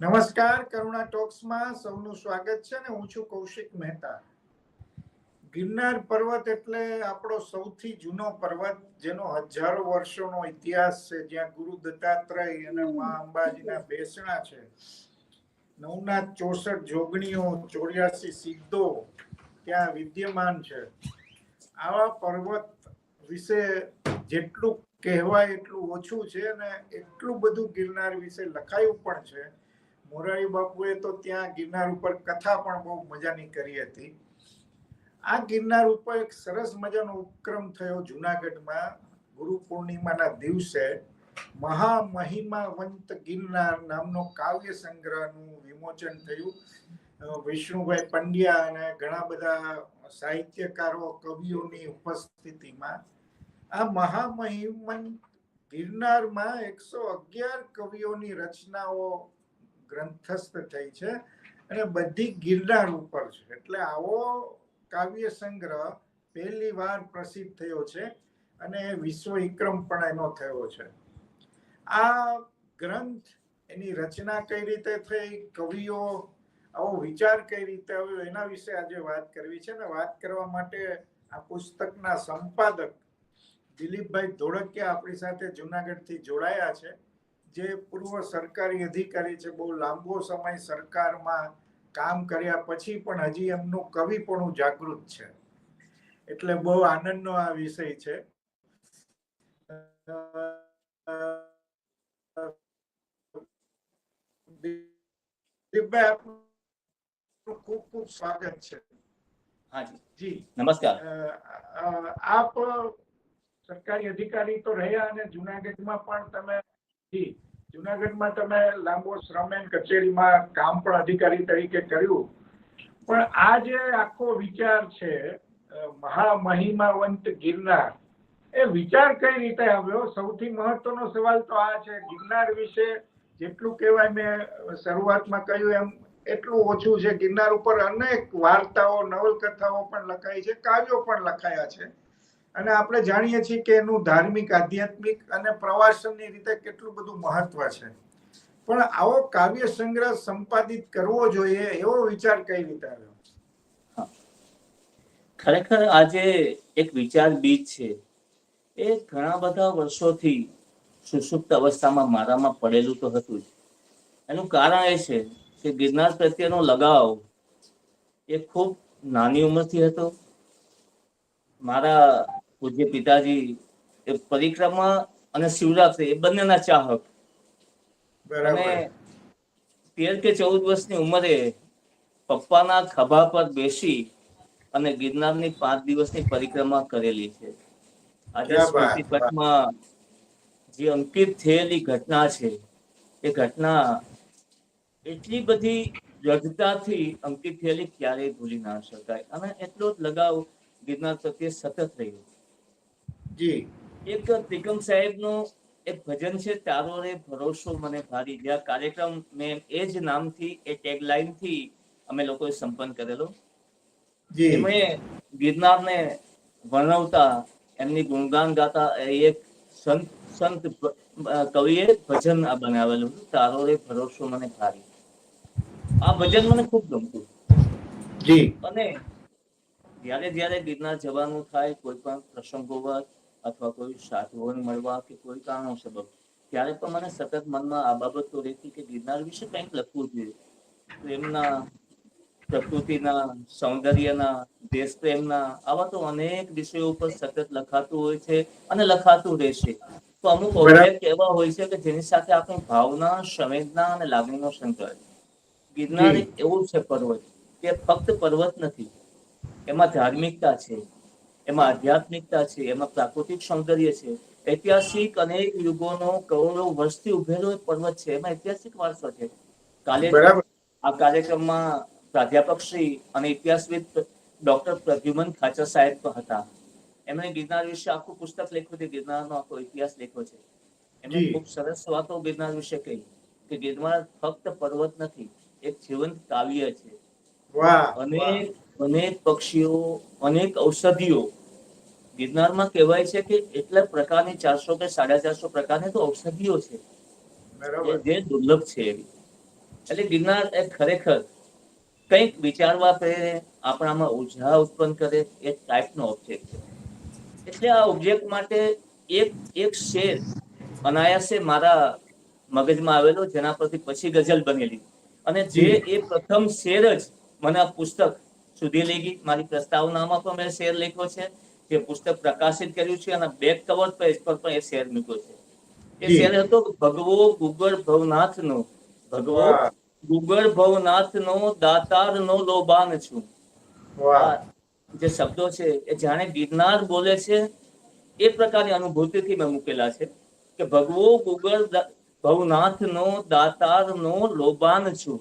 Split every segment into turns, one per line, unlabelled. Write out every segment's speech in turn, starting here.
નમસ્કાર, કરુણા ટોક્સમાં સૌનું સ્વાગત છે ને હું છું કૌશિક મહેતા. ગિરનાર પર્વત એટલે આપણો સૌથી જૂનો પર્વત, જેનો હજારો વર્ષોનો ઇતિહાસ છે. જ્યાં ગુરુ દત્તાત્રેય અને મા અંબાજીના બેસણા છે. નવનાથ ચોસઠ જોગણીઓ, ચોર્યાસી સિદ્ધો ત્યાં વિદ્યમાન છે. આવા પર્વત વિશે જેટલું કહેવાય એટલું ઓછું છે અને એટલું બધું ગિરનાર વિશે લખાયું પણ છે મોરારી બાપુએ તો ત્યાં ગિરનાર ઉપર કથા પણ બહુ મજાની કરી હતી. આ ગિરનાર ઉપર એક સરસ મજાનો ઉપક્રમ થયો જુનાગઢમાં. ગુરુ પૂર્ણિમાના દિવસે મહામહિમાવંત ગિરનાર નામનો કાવ્ય સંગ્રહનું વિમોચન થયું. વિષ્ણુભાઈ પંડ્યા અને ઘણા બધા સાહિત્યકારો, કવિઓની ઉપસ્થિતિમાં. આ મહામહિમન ગિરનારમાં એકસો અગિયાર કવિઓની રચનાઓ ગ્રંથસ્થ થઈ છે અને બધી ગિરનાર ઉપર છે. એટલે આવો કાવ્ય સંગ્રહ પહેલી વાર પ્રસિદ્ધ થયો છે અને વિશ્વ વિક્રમ પણ એનો થયો છે. આ ગ્રંથ એની રચના કઈ રીતે થઈ, કવિઓ આવો વિચાર કઈ રીતે આવ્યો એના વિશે આજે વાત કરવી છે ને વાત કરવા માટે આ પુસ્તકના સંપાદક દિલીપભાઈ ધોળકિયા આપણી સાથે જુનાગઢથી જોડાયા છે. જે પૂર્વ સરકારી અધિકારી છે બહુ લાંબો સમય સરકારમાં કામ કર્યા પછી પણ હજી એમનું કવિપણું જાગૃત છે. એટલે બહુ આનંદનો આ વિષય છે. ખૂબ ખૂબ સ્વાગત છે.
હાજી. નમસ્કાર.
આપ સરકારી અધિકારી તો રહ્યા અને જુનાગઢમાં પણ તમે જી. જુનાગઢમાં તમે લાંબો શ્રમેન કચેરીમાં કામ પણ અધિકારી તરીકે કર્યું. પણ આ જે આખો વિચાર છે મહામહિમાવંત ગિરનાર, એ વિચાર કઈ રીતે આવ્યો? સૌથી મહત્વનો સવાલ તો આ છે. ગિરનાર વિશે જેટલું કહેવાય મેં શરૂઆતમાં કહ્યું એમ, એટલું ઓછું છે. ગિરનાર ઉપર અનેક વાર્તાઓ, નવલકથાઓ પણ લખાઈ છે, કાવ્યો પણ લખાયા છે. અને આપણે જાણીએ છીએ કે એનું ધાર્મિક, આધ્યાત્મિક અને પ્રવાસનની રીતે કેટલું બધું મહત્વ છે. પણ આવો કાવ્ય સંગ્રહ સંપાદિત કરવો જોઈએ એવો વિચાર કઈ રીતે આવ્યો?
ખરેખર આજે એક વિચાર બીજ છે. એ ઘણા બધા વર્ષોથી સુષુપ્ત અવસ્થામાં મારામાં પડેલું તો હતું જ. એનું કારણ એ છે કે ગિરનાર પ્રત્યેનો લગાવ એ ખૂબ નાની ઉંમરથી હતો. મારા પૂજ્ય પિતાજી એ પરિક્રમા અને શિવરાત્રી એ બંનેના ચાહક. અને તેર કે ચૌદ વર્ષની ઉંમરે પપ્પાના ખભા પર બેસી અને ગિરનારની પાંચ દિવસની પરિક્રમા કરેલી છે. આજે સ્મૃતિ પટમાં જે અંકિત થયેલી ઘટના છે એ ઘટના એટલી બધી દ્રઢતાથી અંકિત થયેલી ક્યારેય ભૂલી ના શકાય. અને એટલો જ લગાવ ગિરનાર પ્રત્યે સતત રહ્યો.
જી.
એક ત્રિકમ સાહેબનું એક ભજન છે તારો રે ભરોસો મને ભારી. જે કાર્યક્રમ મેં એ જ નામથી એ ટેગલાઈનથી અમે લોકોએ સંપન્ન કરેલો.
જી.
એમણે ગિરનારને વર્ણવતા એમની ગુણગાન ગાતા એ એક સંત સંત કવિએ ભજન આ બનાવેલું તારો રે ભરોસો મને ભારી. આ ભજન મને ખૂબ ગમતું.
જી.
અને જ્યારે જ્યારે ગિરનાર જવાનું થાય કોઈ પણ પ્રસંગોવત અથવા કોઈ સાધુઓને મળવા કે કોઈ કારણો સબબ ત્યારે પણ મને સતત મનમાં આ બાબત તો રહેતી કે ગિરનાર વિશે કંઈક લખવું જોઈએ. એમના પ્રકૃતિના સૌંદર્યના દેશ પ્રેમના આવા તો અનેક વિષયો ઉપર સતત લખાતું હોય છે અને લખાતું રહેશે તો અમુક ઓબ્જેક્ટ એવા હોય છે કે જેની સાથે આપણી ભાવના સંવેદના અને લાગણીનો સંકળાય ગિરનાર એક એવું છે પર્વત કે ફક્ત પર્વત નથી એમાં ધાર્મિકતા છે. એમાં આધ્યાત્મિકતા છે એમાં પ્રાકૃતિક સૌંદર્ય છે ઐતિહાસિક અનેક યુગોનો કરોડો વર્ષથી ઉભેલો પર્વત છે એમાં ઐતિહાસિક વારસો છે. કાલે આ કાર્યક્રમમાં પ્રાધ્યાપક શ્રી અને ઇતિહાસવિદ ડોક્ટર પ્રદ્યુમન ખાચર સાહેબ પણ હતા. એમણે ગિરનાર વિશે આખું પુસ્તક લખ્યું છે ગિરનારનો આખો ઇતિહાસ લખ્યો છે. એમણે. ખૂબ સરસ વાતો ગિરનાર વિશે કહી કે ગિરનાર ફક્ત પર્વત નથી એક જીવંત કાવ્ય છે.
વાહ.
અનેક પક્ષીઓ અનેક ઔષધિઓ. ગિરનારમાં કહેવાય છે કે એટલા પ્રકારની ચારસો કે સાડા ચારસો પ્રકારની તો ઔષધિઓ છે. જે દુર્લભ છે એવી. એટલે ગિરનાર એ ખરેખર કંઈક વિચારવા પ્રેરે આપણામાં ઊર્જા ઉત્પન્ન કરે એ ટાઈપનો ઓબ્જેક્ટ છે. એટલે આ ઓબ્જેક્ટ માટે એક એક શેર અનાયાસે મારા મગજમાં આવેલો જેના પરથી પછી ગઝલ બનેલી. અને જે એ પ્રથમ શેર જ મને આ પુસ્તક સુધી લઈ ગઈ. મારી પ્રસ્તાવનામાં પણ મેં શેર લખ્યો છે જે પુસ્તક પ્રકાશિત કર્યું છે અને બેક કવર પેજ પર પણ એ શેર મૂક્યો છે. એ શેર હતો ભગવો ગુગળ ભવનાથનો. ભગવો
ગુગર
ભવનાથ નો દાતાર નો લોબાન છું. જે શબ્દો છે એ જાણે ગિરનાર બોલે છે. એ પ્રકારની અનુભૂતિથી મેં મૂકેલા છે કે ભગવો ગુગળ નો દાતાર નો લોબાન છું.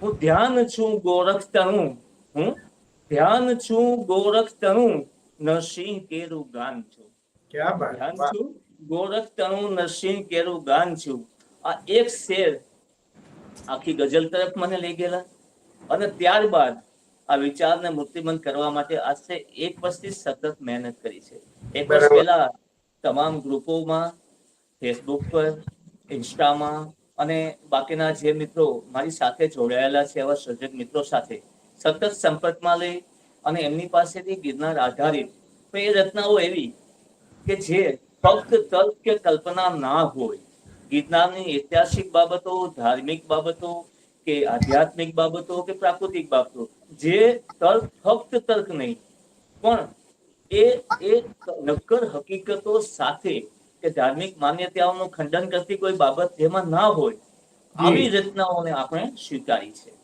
હું ધ્યાન છું ગોરખ તણું હું ધ્યાન છું ગોરખ તણું નરસિંહ કેરું ગાન છું. ધ્યાન છું ગોરખ તણું નરસિંહ કેરું ગાન છું. આ એક શેર આખી ગઝલ તરફ મને લઈ ગયેલા. અને ત્યારબાદ આ વિચારને મૂર્તિમંત કરવા માટે આશરે એક વર્ષથી સતત મહેનત કરી છે. એક વર્ષ પહેલા તમામ ગ્રુપોમાં ફેસબુક પર ઇન્સ્ટામાં અને બાકીના જે મિત્રો મારી સાથે જોડાયેલા છે એવા સર્જક મિત્રો સાથે સતત સંપર્કમાં લે અને એમની પાસેથી ગિરનાર આધારિત. તો એ રચનાઓ એવી કે જે ફક્ત તર્ક કે કલ્પના ના હોય. ગિરનારની ઐતિહાસિક બાબતો ધાર્મિક બાબતો કે આધ્યાત્મિક બાબતો કે પ્રાકૃતિક બાબતો. જે તર્ક ફક્ત તર્ક નહીં પણ એ એ નક્કર હકીકતો સાથે કે ધાર્મિક માન્યતાઓનું ખંડન કરતી કોઈ બાબત જેમાં ના હોય આવી રચનાઓને આપણે સ્વીકારી છે.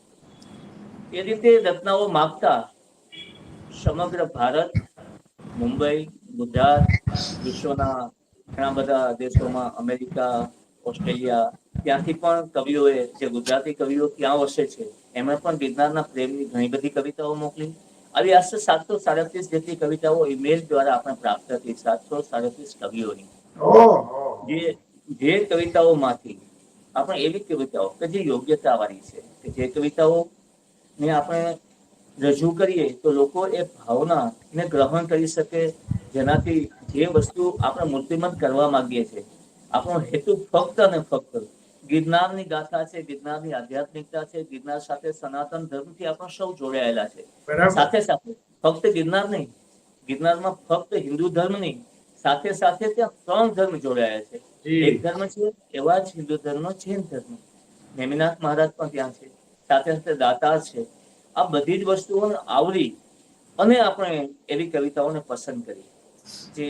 એ રીતે રચનાઓ માગતા સમગ્ર ભારત મુંબઈ ગુજરાત વિશ્વના ઘણા બધા દેશોમાં અમેરિકા ઓસ્ટ્રેલિયા ત્યાંથી પણ કવિઓએ જે ગુજરાતી કવિઓ ત્યાં વસે છે એમણે પણ ગિરનારના પ્રેમની ઘણી બધી કવિતાઓ મોકલી. આવી આશરે સાતસો સાડત્રીસ જેટલી કવિતાઓ ઈમેલ દ્વારા આપણે પ્રાપ્ત હતી સાતસો સાડત્રીસ કવિઓની. જે જે કવિતાઓમાંથી આપણે એવી કવિતાઓ કે જે યોગ્યતા વાળી છે કે જે કવિતાઓ ને આપણે રજૂ કરીએ તો લોકો એ ભાવના ને ગ્રહણ કરી શકે જેનાથી જે વસ્તુ આપણે મૂર્તિમંત કરવા માંગીએ છીએ. આપણો હેતુ ફક્ત અને ફક્ત ગિરનારની ગાથા છે ગિરનારની આધ્યાત્મિકતા છે ગિરનાર સાથે સનાતન ધર્મથી આપણે સૌ જોડાયેલા છે. સાથે સાથે ફક્ત ગિરનાર નહીં ગિરનારમાં ફક્ત હિન્દુ ધર્મ નહીં સાથે સાથે ત્યાં ત્રણ ધર્મ જોડાયા છે. એક ધર્મ છે એવા જ હિન્દુ ધર્મ જૈન ધર્મ. નેમિનાથ મહારાજ પણ ત્યાં છે. સાથે સાથે દાતા છે. આ બધી જ વસ્તુઓને આવરી અને આપણે એવી કવિતાઓને પસંદ કરી જે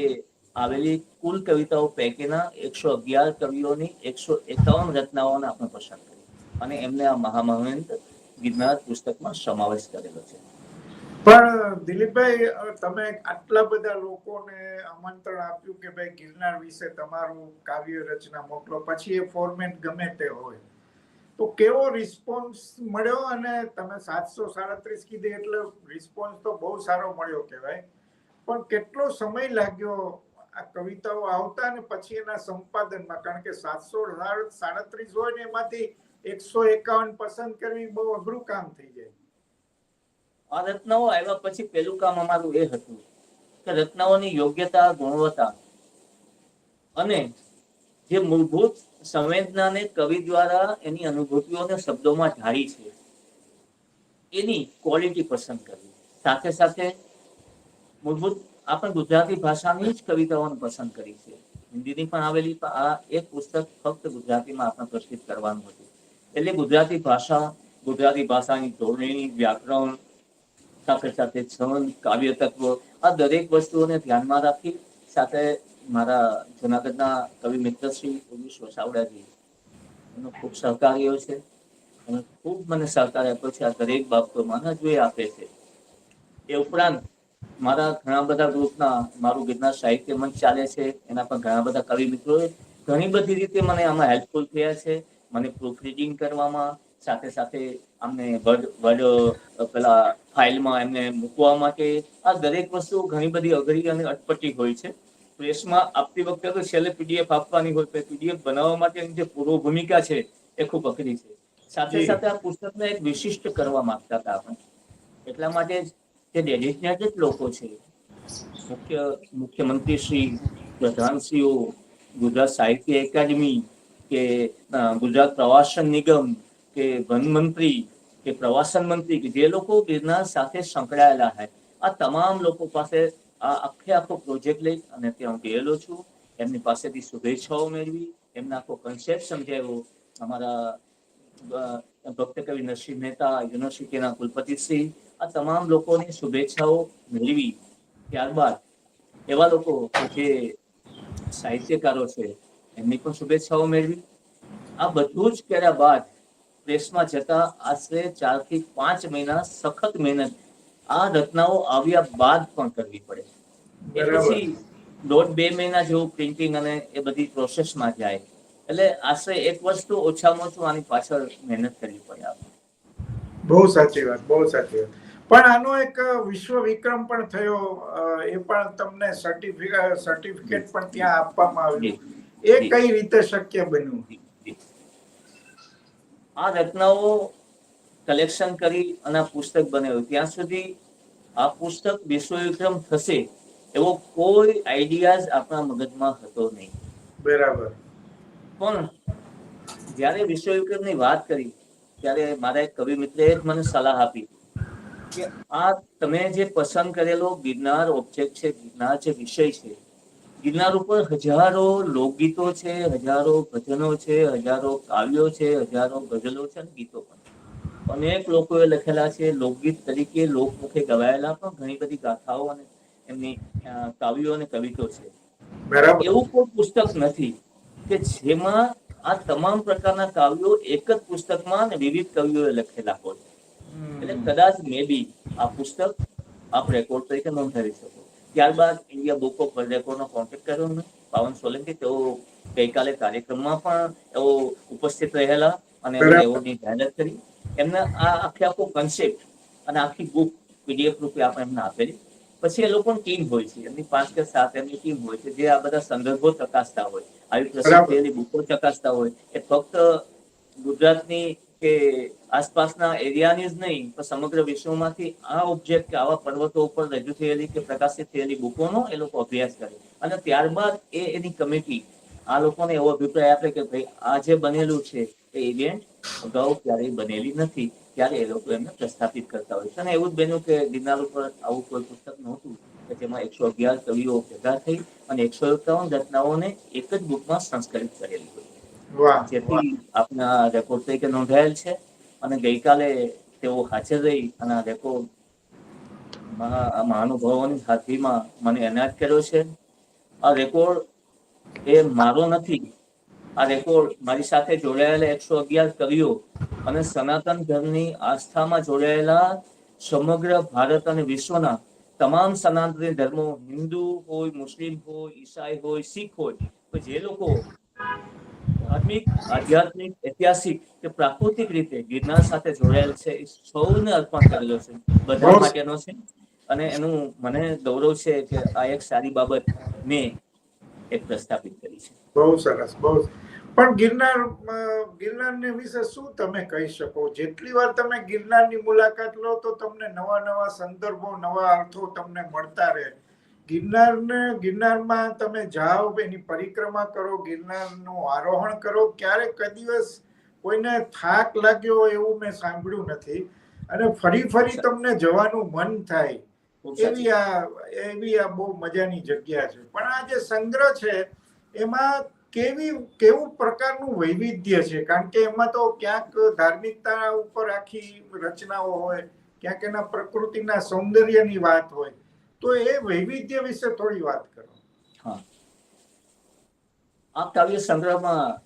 આવેલી કુલ કવિતાઓ પૈકીના એકસો અગિયાર કવિઓની એકસો એકાવન રચનાઓને આપણે પસંદ કરી અને એમને આ મહામહેન્દ્ર ગિરનાર પુસ્તકમાં સમાવેશ કરેલો છે.
પણ દિલીપભાઈ તમે આટલા બધા લોકોને આમંત્રણ આપ્યું કે ભાઈ ગિરનાર વિશે તમારું કાવ્ય રચના મોકલો. પછી એ ફોર્મેટ ગમે તે હોય. તો કેવો રિસ્પોન્સ મળ્યો અને તમે સાતસો સાડત્રીસ કીધી એટલે રિસ્પોન્સ તો બહુ સારો મળ્યો કહેવાય. પણ કેટલો સમય લાગ્યો આ કવિતાઓ આવતા ને પછી એના સંપાદનમાં? કારણ કે સાતસો સાડત્રીસ હોય ને એમાંથી એકસો એકાવન પસંદ કરવી બહુ અઘરું કામ થઈ જાય.
આ રચનાઓ આવ્યા પછી પહેલું કામ અમારું એ હતું કે રચનાઓની યોગ્યતા, ગુણવત્તા અને જે મૂળભૂત સંવેદનાને કવિ દ્વારા એની અનુભૂતિઓને શબ્દોમાં ઢાળી છે. એની ક્વોલિટી પસંદ કરવી. સાથે સાથે મૂળભૂત આપણે ગુજરાતી ભાષાની જ કવિતાઓને પસંદ કરી છે. હિન્દીની પણ આવેલી આ એક પુસ્તક ફક્ત ગુજરાતીમાં આપણે પ્રસ્તુત કરવાનું હતું. એટલે ગુજરાતી ભાષા, ગુજરાતી ભાષાની ધોરણી, વ્યાકરણ, સાથે સાથે છંદ કાવ્ય તત્વ આ દરેક વસ્તુઓને ધ્યાનમાં રાખી સાથે મારા જુનાગઢના કવિ મિત્ર શ્રી યોગેશ વસાવડાજી. એનો ખૂબ સહકાર્યો છે અને ખૂબ મને સહકાર આપ્યો છે. આ દરેક બાબતોમાં અને હજુ આપે છે. એ ઉપરાંત મારા ઘણા બધા ગ્રુપના, મારું ગિરનાર સાહિત્ય મંચ ચાલે છે. એના પણ ઘણા બધા કવિ મિત્રોએ ઘણી બધી રીતે મને આમાં હેલ્પફુલ થયા છે. મને પ્રૂફ રીડિંગ કરવામાં, સાથે સાથે અમને વર્ડ વર્ડ પેલા ફાઇલમાં એમને મૂકવા માટે આ દરેક વસ્તુ ઘણી બધી અઘરી અને અટપટી હોય છે. પ્રેસમાં આપતી વખતે તો છેલ્લે પીડીએફ આપવાની હોય તો પીડીએફ બનાવવા માટેની જે પૂર્વ ભૂમિકા છે એ ખૂબ અઘરી છે. સાથે સાથે આ પુસ્તકને એક વિશિષ્ટ કરવા માંગતા હતા આપણે. એટલા માટે જ ડેડિકેટેડ લોકો છે મુખ્ય મુખ્યમંત્રી શ્રી પ્રધાનશ્રીઓ ગુજરાત સાહિત્ય એકેડમી કે ગુજરાત પ્રવાસન નિગમ કે વન મંત્રી કે પ્રવાસન મંત્રી કે જે લોકો ગિરનાર સાથે સંકળાયેલા છે આ તમામ લોકો પાસે આ આખે આખો પ્રોજેક્ટ લઈ અને ત્યાં હું ગયેલો છું. એમની પાસેથી શુભેચ્છાઓ મેળવી. એમને આખો કન્સેપ્ટ સમજાવ્યો. અમારા ભક્ત કવિ નરસિંહ મહેતા, યુનિવર્સિટીના કુલપતિશ્રી આ તમામ લોકોની શુભેચ્છાઓ મેળવી. ત્યારબાદ એવા લોકો જે સાહિત્યકારો છે, એમની પણ શુભેચ્છાઓ મેળવી. આ બધું જ કર્યા બાદ પ્રેસમાં જતા આશરે ચારથી પાંચ મહિના સખત મહેનત આ રચનાઓ આવ્યા બાદ પણ કરવી પડે. એ પછી દોઢ બે મહિના જેવું પ્રિન્ટિંગ અને એ બધી પ્રોસેસમાં જાય. એટલે આશરે એક વર્ષ તો ઓછામાં ઓછું આની પાછળ મહેનત કરવી પડે આપણે.
બહુ સાચી વાત બહુ સાચી વાત. પણ આનો એક વિશ્વ વિક્રમ પણ થયો એ પણ તમને સર્ટિફિકેટ સર્ટિફિકેટ પણ ત્યાં આપવામાં આવ્યું. એ કઈ રીતે શક્ય બન્યું?
આ રચનાઓ કલેક્શન કરી અને પુસ્તક બનાવ્યું. ત્યાં સુધી આ પુસ્તક વિશ્વ વિક્રમ થશે એવો કોઈ આઈડિયાઝ આપણા મગજમાં હતો નહીં.
બરાબર.
પણ જ્યારે વિશ્વવિક્રમની વાત કરી ત્યારે મારા એક કવિ મિત્રે મને સલાહ આપી કે આ તમે જે પસંદ કરેલો ગિરનાર ઓબ્જેક્ટ છે ગિરનાર જે વિષય છે ગિરનાર ઉપર હજારો લોકગીતો છે હજારો ભજનો છે હજારો કાવ્યો છે હજારો ગઝલો છે અને ગીતો પણ. અનેક લોકોએ લખેલા છે લોકગીત તરીકે લોકમુખે ગવાયેલા પણ ઘણી બધી ગાથાઓ અને એમની કાવ્યો અને કવિતો છે. એવું કોઈ પુસ્તક નથી કે જેમાં આ તમામ પ્રકારના કાવ્યો એક જ પુસ્તકમાં અને વિવિધ કવિઓએ લખેલા હોય. એટલે કદાચ મે બી આ પુસ્તક આપ રેકોર્ડ તરીકે નોંધાવી શકો. ત્યારબાદ ઇન્ડિયા બુક ઓફ વર્લ્ડ રેકોર્ડનો કોન્ટેક્ટ કર્યો મેં. પાવન સોલંકી તેઓ ગઈકાલે કાર્યક્રમમાં પણ એવો ઉપસ્થિત રહેલા અને એવોર્ડની જાહેરાત કરી. એમને આ આખે આખો કન્સેપ્ટ અને આખી બુક પીડીએફ રૂપે આપણે એમને આપેલી. પછી એ લોકોની ટીમ હોય છે. એમની પાંચ કે સાત એમની ટીમ હોય છે. જે આ બધા સંદર્ભો ચકાસતા હોય. આવી પ્રસિદ્ધ થયેલી બુકો ચકાસતા હોય. એ ફક્ત ગુજરાતની કે આસપાસના એરિયાની જ નહીં પણ સમગ્ર વિશ્વમાંથી આ ઓબ્જેક્ટ કે આવા પર્વતો ઉપર રજૂ થયેલી કે પ્રકાશિત થયેલી બુકોનો એ લોકો અભ્યાસ કરે. અને ત્યારબાદ એ એની કમિટી આ લોકોને એવો અભિપ્રાય આપે કે ભાઈ આ જે બનેલું છે એ ઇવેન્ટ અગાઉ ક્યારેય બનેલી નથી. ત્યારે એ લોકો એમને પ્રસ્થાપિત કરતા હોય છે. અને એવું જ બન્યું કે ગિરનાર ઉપર આવું કોઈ પુસ્તક નહોતું કે જેમાં એકસો અગિયાર કવિઓ ભેગા થઈ અને એકસો એકાવન રચનાઓને એક જ બુકમાં સંસ્કરિત કરેલી હોય. જેથી આપના રેકોર્ડ તરીકે નોંધાયેલ છે અને ગઈકાલે તેઓ હાજર રહી અને રેકોર્ડ આ મહાનુભાવોની હાજરીમાં મને એનાયત કર્યો છે. આ રેકોર્ડ એ મારો નથી આ રેકોર્ડ મારી સાથે જોડાયેલા એકસો અગિયાર કવિઓ અને સનાતન ધર્મની આસ્થામાં જોડાયેલા સમગ્ર ભારત અને વિશ્વના તમામ સનાતન ધર્મો, હિન્દુ હોય, મુસ્લિમ હોય, ઈસાઈ હોય, શીખ હોય, તો જે લોકો ધાર્મિક, આધ્યાત્મિક, ઐતિહાસિક કે પ્રાકૃતિક રીતે ગિરનાર સાથે જોડાયેલ છે, એ સૌને અર્પણ કરેલો છે. બધા માટેનો છે. અને એનું મને ગૌરવ છે કે આ એક સારી બાબત મેં એક પ્રસ્થાપિત કરી છે.
બહુ સરસ બહુ પણ ગિરનાર ગિરનારને વિશે શું તમે કહી શકો? જેટલી વાર તમે ગિરનારની મુલાકાત લો તો તમને નવા નવા સંદર્ભો નવા અર્થો તમને મળતા રહે. ગિરનારને ગિરનારમાં તમે જાઓ એની પરિક્રમા કરો ગિરનારનું આરોહણ કરો. ક્યારેક કદી દિવસ કોઈને થાક લાગ્યો એવું મેં સાંભળ્યું નથી. અને ફરી ફરી તમને જવાનું મન થાય. એવી આ એવી આ બહુ મજાની જગ્યા છે. પણ આ જે સંગ્રહ છે, એમાં કેવી, કેવું પ્રકારનું વૈવિધ્ય છે? કારણ કે એમાં તો ક્યાંક ધાર્મિકતા ઉપર આખી રચનાઓ હોય, ક્યાંક એના પ્રકૃતિના સૌંદર્યની વાત હોય, તો એ વૈવિધ્ય વિશે થોડી વાત કરો.
હા. આ કાવ્ય સંગ્રહમાં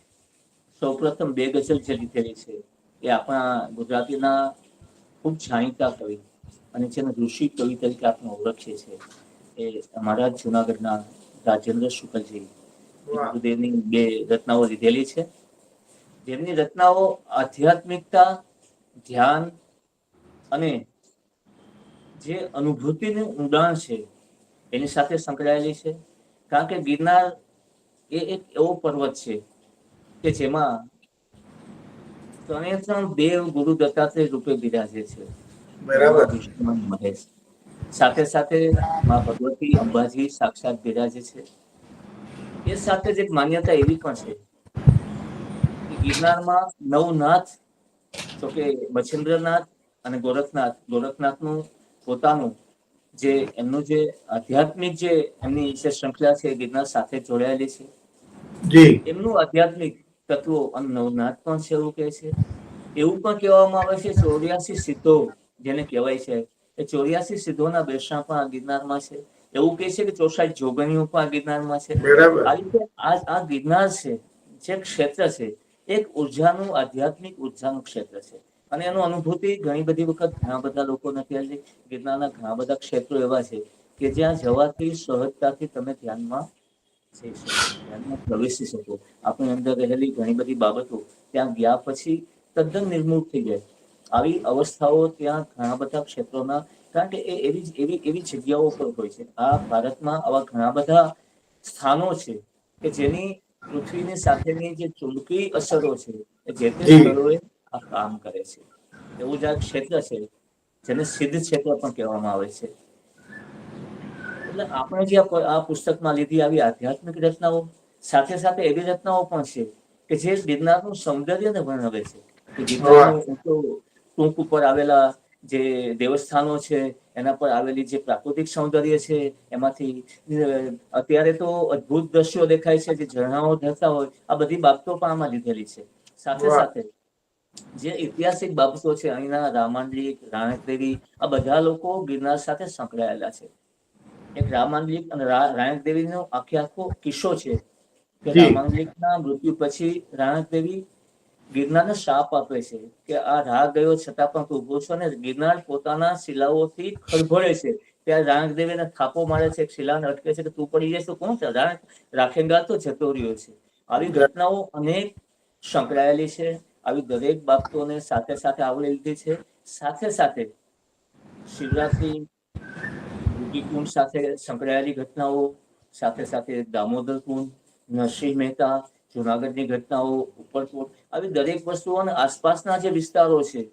સૌપ્રથમ બે ગઝલ જે લીધેલી છે, એ આપણા ગુજરાતીના ખૂબ જાણીતા કવિ અને જેને ઋષિ કવિ તરીકે આપણે ઓળખીએ છીએ એ અમારા જુનાગઢના રાજેન્દ્ર શુકલજી ગુરુદેવની બે રચનાઓ લીધેલી છે. જેમની રચનાઓ આધ્યાત્મિકતા ધ્યાન અને જે અનુભૂતિનું ઊંડાણ છે એની સાથે સંકળાયેલી છે. કારણ કે ગિરનાર એ એક એવો પર્વત છે કે જેમાં ત્રણે ત્રણ દેવ ગુરુ દત્તાત્રેય રૂપે બિરાજે છે. મહેશ સાથે સાથે માં ભગવતી અંબાજી સાક્ષાત બિરાજે છે. એ સાથે જ એક માન્યતા એવી પણ છે કે ગિરનારમાં નવનાથ તો કે મચ્છેન્દ્રનાથ અને ગોરખનાથ ગોરખનાથનું પોતાનું જે એમનું જે આધ્યાત્મિક જે એમની જે શૃંખલા છે ગિરનાર સાથે જોડાયેલી છે.
જી.
એમનું આધ્યાત્મિક તત્વો અને નવનાથ પણ છે એવું કહે છે. એવું પણ કહેવામાં આવે છે ચોર્યાસી સિદ્ધો જેને કહેવાય છે. એ ચોર્યાસી સિદ્ધોના બેસણા પણ આ ગિરનારમાં છે. એવું કહે છે કે ચોસાઠ જોગણીઓ પણ આ ગિરનારમાં છે. આ રીતે આ આ ગિરનાર છે જે ક્ષેત્ર છે એક ઉર્જાનું આધ્યાત્મિક ઉર્જાનું ક્ષેત્ર છે. અને એનો અનુભૂતિ ઘણી બધી વખત ઘણા બધા લોકો નથી ગિરનારના ઘણા બધા ક્ષેત્રો એવા છે કે જ્યાં જવાથી સહજતાથી તમે ધ્યાનમાં જઈ શકો ધ્યાનમાં પ્રવેશી શકો. આપણી અંદર રહેલી ઘણી બધી બાબતો ત્યાં ગયા પછી તદ્દન નિર્મૂળ થઈ જાય. આવી અવસ્થાઓ ત્યાં ઘણા બધા ક્ષેત્રોના કારણ કે એ એવી એવી એવી જગ્યાઓ પર હોય છે. આ ભારતમાં આવા ઘણા બધા સ્થાનો છે કે જેની પૃથ્વીની સાથેની જે ચુંબકીય અસરો છે એ જે તે સ્થળોએ આ કામ કરે છે. એવું જ આ ક્ષેત્ર છે જેને સિદ્ધ ક્ષેત્ર પણ કહેવામાં આવે છે. એટલે આપણે જે આ પુસ્તકમાં લીધી આવી આધ્યાત્મિક રચનાઓ સાથે સાથે એવી રચનાઓ પણ છે કે જે ગિરનારનું સૌંદર્યને વર્ણવે છે. કે ગિરનારનું ઊંચો ટૂંક ઉપર આવેલા જે દેવસ્થાનો છે એના પર આવેલી જે પ્રાકૃતિક સૌંદર્ય છે એમાંથી અત્યારે તો અદ્ભુત દ્રશ્યો દેખાય છે જે ઝરણાઓ ધરતા હોય આ બધી બાબતો પણ આમાં લીધેલી છે. સાથે સાથે જે ઐતિહાસિક બાબતો છે અહીંના રામાંડલિક રાણકદેવી આ બધા લોકો ગિરનાર સાથે સંકળાયેલા છે. એક રામાંડલિક અને રા- રાણકદેવીનો આખે આખો કિસ્સો છે કે. રામાંડલિકના મૃત્યુ પછી રાણકદેવી ગિરનારને શાપ આપે છે કે આ રાગ ગયો છતાં પણ તું ઊભો છો ને ગિરનાર પોતાના શિલાઓથી ખળભળે છે. ત્યાં રાણકદેવ એને થાપો મારે છે, શિલાને અટકે છે કે તું પડી જઈશ કોણ છે? રાણક રાખેંગા તો જતો રહ્યો છે. આવી ઘટનાઓ અનેક સંકળાયેલી છે. આવી દરેક બાબતોને સાથે સાથે આવરી લીધી છે. સાથે સાથે શિવરાત્રી કુંડ સાથે સંકળાયેલી ઘટનાઓ, સાથે સાથે દામોદર કુંડ, નરસિંહ મહેતા જુનાગઢની ઘટનાઓ ઉપરકોટ આવી દરેક વસ્તુઓ અને આસપાસના જે વિસ્તારો છે,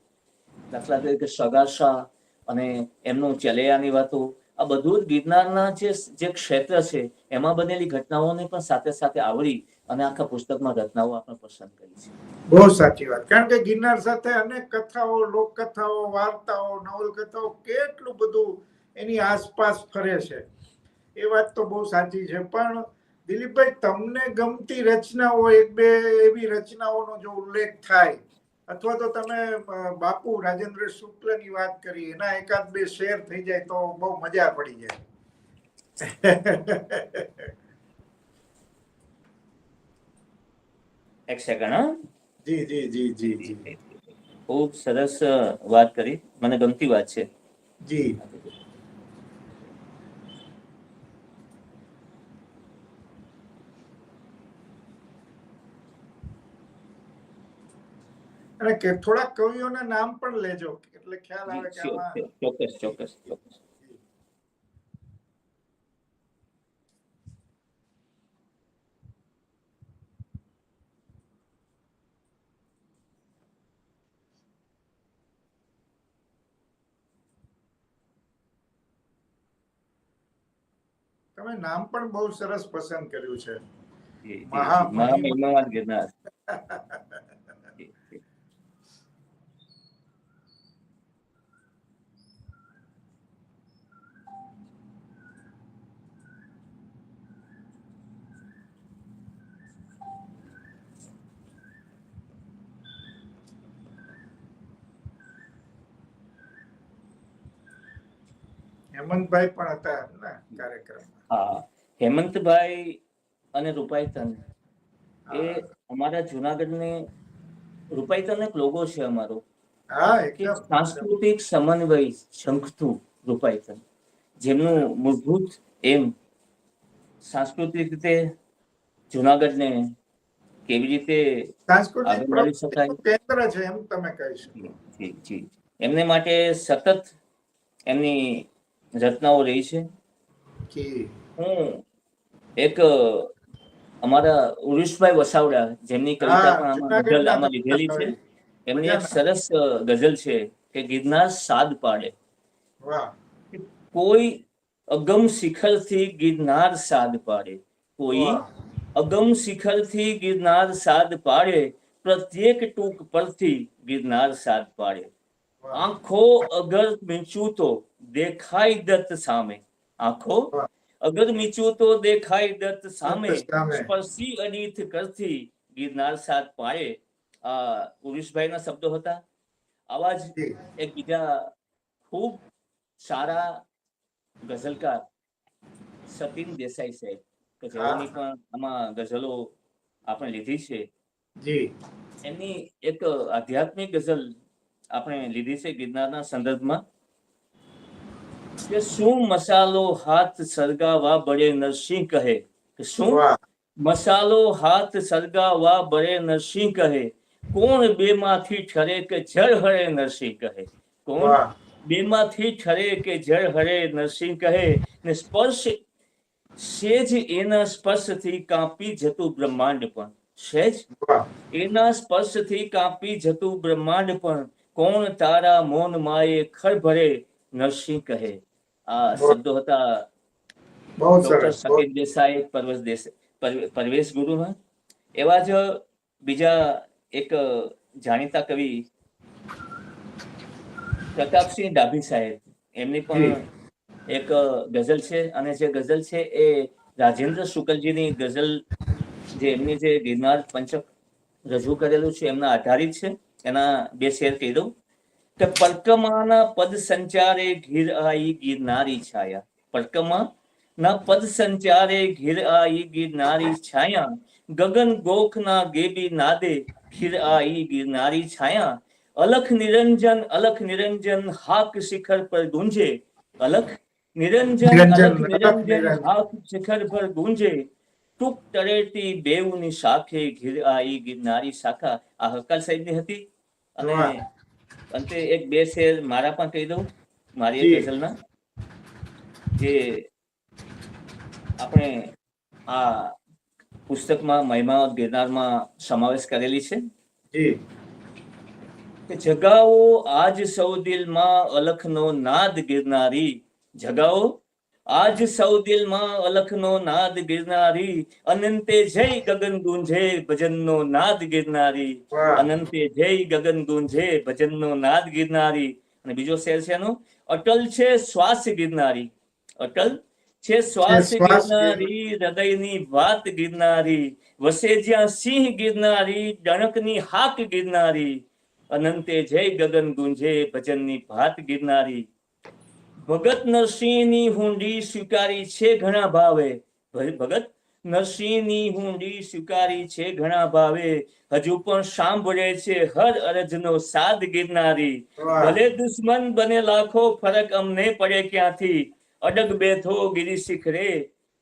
દાખલા તરીકે સગાસા અને એમનું ચલેયાની વાતો, આ બધું જ ગિરનારના જે જે ક્ષેત્ર છે, એમાં બનેલી ઘટનાઓને પણ સાથે સાથે આવરી અને આખા પુસ્તકમાં ઘટનાઓ આપણે પસંદ કરી છે.
બહુ સાચી વાત. કારણ કે ગિરનાર સાથે અનેક કથાઓ, લોકકથાઓ, વાર્તાઓ, નવલકથાઓ કેટલું બધું એની આસપાસ ફરે છે. એ વાત તો બહુ સાચી છે. પણ દિલીપભાઈ તમને ગમતી રચનાઓ એક બે એવી રચનાઓનો જો ઉલ્લેખ થાય અથવા તો તમે બાપુ રાજેન્દ્ર શુક્લની વાત કરી એના એકાદ બે શેર થઈ જાય તો બહુ મજા પડી જાય.
એક સેકન્ડ
જી જી જી જી જી.
ખૂબ સરસ વાત કરી. મને ગમતી વાત છે.
જી. અને કે થોડા કવિઓના નામ પણ લેજો એટલે ખ્યાલ આવે કે આમાં
ચોક્કસ ચોક્કસ ચોક્કસ.
તમે નામ પણ બહુ સરસ પસંદ કર્યું છે.
જી, જી,
મહા
જી. મહા મહિમાવાન ગિરનાર.
હેમંતભાઈ પણ હતા એમના કાર્યક્રમમાં.
હા હેમંતભાઈ અને રૂપાઈતન. એ અમારા જુનાગઢને રૂપાઈતન એક લોગો છે અમારો. સાંસ્કૃતિક સમન્વય શંખતું રૂપાઈતન. જેમનું મૂળભૂત એમ સાંસ્કૃતિક રીતે જુનાગઢને કેવી રીતે
સાંસ્કૃતિક
શકાય.
કેન્દ્ર છે એમ તમે કહી શકો.
જી. એમને માટે સતત એમની રચનાઓ રહી છે. હું એક અમારા ઉરુષભાઈ વસાવડા જેમની કવિતા પણ ગઝલ આમાં લીધેલી છે. એમની એક સરસ ગઝલ છે કે ગિરનાર સાદ પાડે. કોઈ અગમ શિખરથી ગિરનાર સાદ પાડે. કોઈ અગમ શિખરથી ગિરનાર સાદ પાડે પ્રત્યેક ટૂંક પરથી ગિરનાર સાદ પાડે. આંખો અગર મીંચું તો દેખાય દત્ત સામે. આંખો અગર મીચું તો દેખાય દત્ત સામે. સ્પર્શી અનીથ કરથી ગિરનાર સાત પાયે. આ પુરુષભાઈના શબ્દો હતા. આવા જ એક બીજા ખૂબ સારા ગઝલકાર સતીન દેસાઈ સાહેબ કે જેઓની પણ આમાં ગઝલો આપણે લીધી છે.
જી.
એમની એક આધ્યાત્મિક ગઝલ આપણે લીધી છે ગિરનારના સંદર્ભમાં. કે શું મસાલો હાથ સળગાવા બળે નરસિંહ કહે? કે શું? મસાલો હાથ સળગાવા બળે નરસિંહ કહે. કોણ બેમાંથી ઠરે કે જળ હરે નરસિંહ કહે? કોણ બેમાંથી ઠરે કે જળ હરે નરસિંહ કહે? ને સ્પર્શ સેજ એના સ્પર્શથી કાપી જતું બ્રહ્માંડ પણ. સેજ? એના સ્પર્શથી કાપી જતું બ્રહ્માંડ પણ. કોણ તારા મૌન માએ ખરભરે નરસિંહ કહે. આ શબ્દો હતા ડોક્ટર દેસાઈ પરવેશ દેસાઈ પરવેશ ગુરુમાં. એવા જ બીજા એક જાણીતા કવિ પ્રતાપસિંહ ડાભી સાહેબ. એમની પણ એક ગઝલ છે અને જે ગઝલ છે એ રાજેન્દ્ર શુકલજીની ગઝલ જે એમની જે ગિરનાર પંચક રજૂ કરેલું છે એમના આધારિત છે. એના બે શેર કહી દઉં. કે પરકમાના પદ સંચારે ઘીર આઈ ગિરનારી છાયા. પરકમા ના પદ સંચારે ઘીર આઈ ગિરનારી છાયા. ગગન ગોખના ગેબી નાદે ઘીર આઈ ગિરનારી છાયા. અલખ નિરંજન અલખ નિરંજન હાક શિખર પર ગુંજે. અલખ નિરંજન અલખ નિરંજન. હાક શિખર પર ગુંજે. ટૂંક તળેટી બેઉની શાખે ઘીર આઈ ગિરનારી શાખા. આ હકાલ સાહેબની હતી અને. અંતે એક બે શેર મારા પણ કહી દઉં મારી ગઝલના જે આપણે આ પુસ્તકમાં મહિમા ગિરનારમાં સમાવેશ કરેલી છે. કે જગાઓ આજ સૌ દિલમાં અલખનો નાદ ગિરનારી જગાવો આજ સૌ દિલમાં અલખનો નાદ ગિરનારી અનંતે જય ગગન ગુંજે ભજનનો નાદ ગિરનારી અનંતે જય ગગન ગુંજે ભજનનો નાદ ગિરનારી. અને બીજો શેર છે એનો અટલ છે શ્વાસ ગિરનારી. અટલ છે શ્વાસ ગિરનારી હૃદયની વાત ગિરનારી વસે જ્યાં સિંહ ગિરનારી ડણકની હાક ગિરનારી અનંતે જય ગગન ગુંજે ભજનની ભાત ગિરનારી. ભગત નરસિંહની હુંડી સ્વીકારી છે ઘણા ભાવે. ભગત નરસિંહની હુંડી સ્વીકારી છે ઘણા ભાવે. હજુ પણ સાંભળે છે હર અરજનો સાદ ગિરનારી. ભલે દુશ્મન બને લાખો ફરક અમને પડે ક્યાંથી? અડગ બેઠો ગિરી શિખરે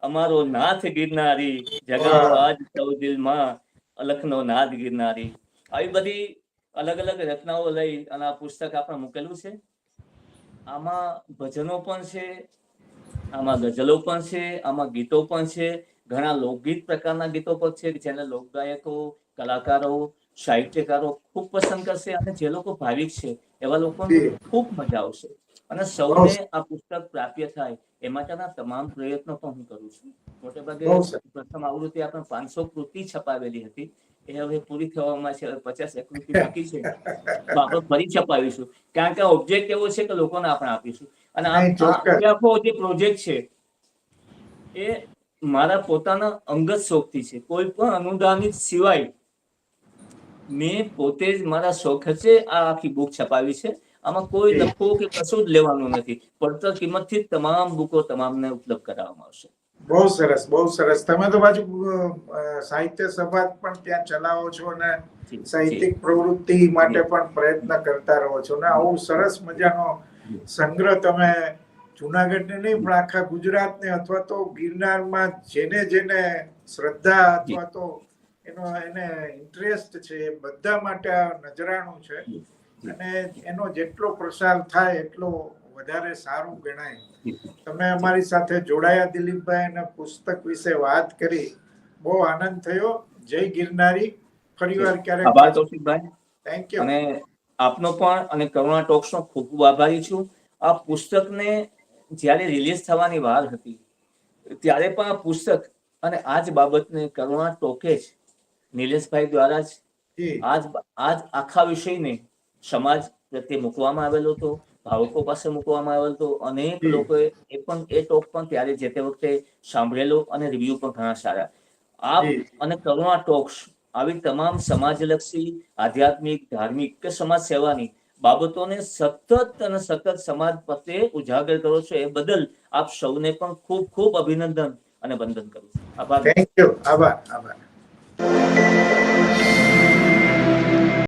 અમારો નાથ ગિરનારી. જગાવાજ સૌ દિલમાં અલખનો નાદ ગિરનારી. આવી બધી અલગ અલગ રચનાઓ લઈ અને આ પુસ્તક આપણે મૂકેલું છે. આમાં ભજનો પણ છે આમાં ગઝલો પણ છે આમાં ગીતો પણ છે. ઘણા લોકગીત પ્રકારના ગીતો પણ છે જેને લોકગાયકો કલાકારો સાહિત્યકારો ખૂબ પસંદ કરશે અને જે લોકો ભાવિક છે એવા લોકો. ખૂબ મજા આવશે. અને સૌને આ પુસ્તક પ્રાપ્ય થાય એ માટેના તમામ પ્રયત્નો પણ હું કરું છું. મોટે ભાગે પ્રથમ આવૃત્તિ આપણે પાંચસો કૃતિ છપાવેલી હતી. એ હવે પૂરી થવામાં છે પચાસ એક બાકી છે. તો આપણે ફરી છપાવીશું કારણ કે ઓબ્જેક્ટ એવો છે કે લોકોને આપણે આપીશું. અને આ આખો જે પ્રોજેક્ટ છે એ મારા પોતાના અંગત શોખથી છે. કોઈ પણ અનુદાનિત સિવાય મેં પોતે જ મારા શોખ છે આ આખી બુક છપાવી છે. આમાં કોઈ લખવું કે કશું જ લેવાનું નથી. પડતર કિંમતથી તમામ બુકો તમામને ઉપલબ્ધ કરાવવામાં આવશે.
બહુ સરસ બહુ સરસ. તમે તો પાછું સાહિત્ય સભા પણ ત્યાં ચલાવો છો ને
જી.
સાહિત્યિક પ્રવૃત્તિ માટે પણ પ્રયત્ન કરતા રહો છો ને? આવું સરસ મજાનો સંગ્રહ તમે જુનાગઢને નહીં પણ આખા ગુજરાતને અથવા તો ગિરનારમાં જેને જેને શ્રદ્ધા અથવા તો એનો એને ઇન્ટરેસ્ટ છે એ બધા માટે આ નજરાણું છે. અને એનો જેટલો પ્રસાર થાય એટલો વધારે સારું ગણાય. તમે અમારી સાથે જોડાયા દિલીપભાઈ અને પુસ્તક વિશે વાત કરી. બહુ આનંદ થયો. જય ગિરનારી. ફરીવાર
આભાર
ક્યારેક
કૌશિકભાઈ.
થેન્ક યુ
અને આપનો પણ અને કરુણા ટોક્સનો ખૂબ ખૂબ આભારી છું. આ પુસ્તકને જ્યારે રિલીઝ થવાની વાર હતી ત્યારે પણ આ પુસ્તક અને આ જ બાબતને કરુણા ટોકે જ નિલેશભાઈ દ્વારા જ. આજ આજ આખા વિષયને સમાજ પ્રત્યે મૂકવામાં આવેલો હતો. ભાવકો પાસે મૂકવામાં આવેલો હતો અનેક લોકોએ એ પણ એ ટોક પણ ત્યારે જે તે વખતે સાંભળેલો અને રિવ્યુ પણ ઘણા સારા.
આ
અને કરુણા ટોક્સ આવી તમામ સમાજલક્ષી આધ્યાત્મિક ધાર્મિક કે સમાજ સેવાની બાબતોને સતત અને સતત સમાજ પ્રત્યે ઉજાગર કરો છો એ બદલ આપ સૌને પણ ખૂબ ખૂબ અભિનંદન અને વંદન કરું છું. આભાર.
થેન્ક યુ આભાર. આભાર.